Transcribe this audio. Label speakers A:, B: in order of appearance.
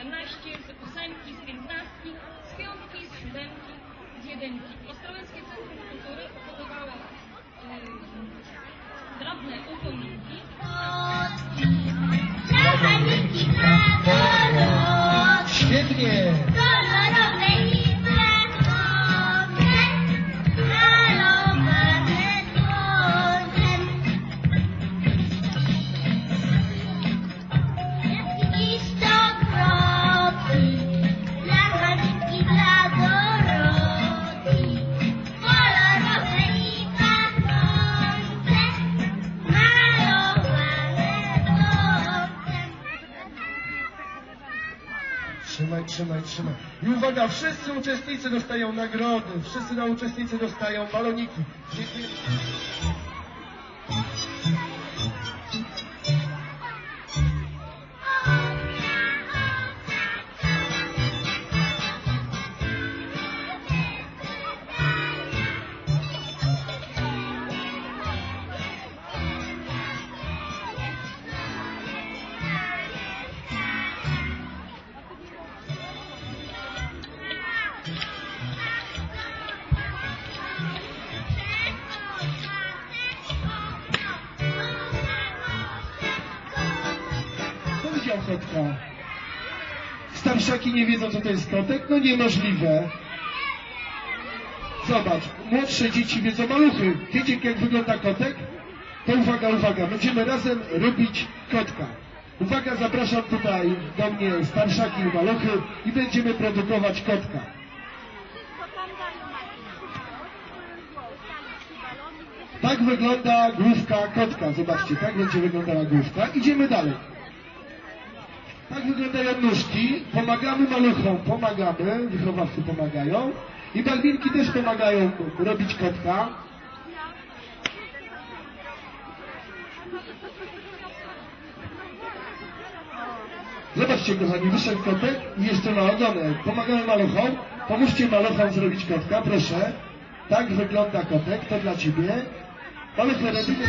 A: siedemnaście,
B: z ósemki, z piętnastki, z piątki, z siódemki, z jedynki. Ostrołęckie Centrum Kultury powodowało yy, drobne upominki. Świetnie!
A: Trzymaj, trzymaj, trzymaj. I uwaga, wszyscy uczestnicy dostają nagrody. Wszyscy na uczestnicy dostają baloniki. Dziękuję. Powiedział kotka. Starszaki nie wiedzą, co to jest kotek? No niemożliwe. Zobacz, młodsze dzieci wiedzą maluchy. Wiecie, jak wygląda kotek? To uwaga, uwaga, będziemy razem robić kotka. Uwaga, zapraszam tutaj do mnie starszaki i maluchy i będziemy produkować kotka. Tak wygląda główka kotka. Zobaczcie, tak będzie wyglądała główka. Idziemy dalej. Tak wyglądają nóżki. Pomagamy maluchom, pomagamy. Wychowawcy pomagają. I balbinki też pomagają robić kotka. Zobaczcie kochani, wyszedł kotek i jeszcze ma. Pomagamy maluchom. Pomóżcie maluchom zrobić kotka, proszę. Tak wygląda kotek, to dla Ciebie. Maluchy robimy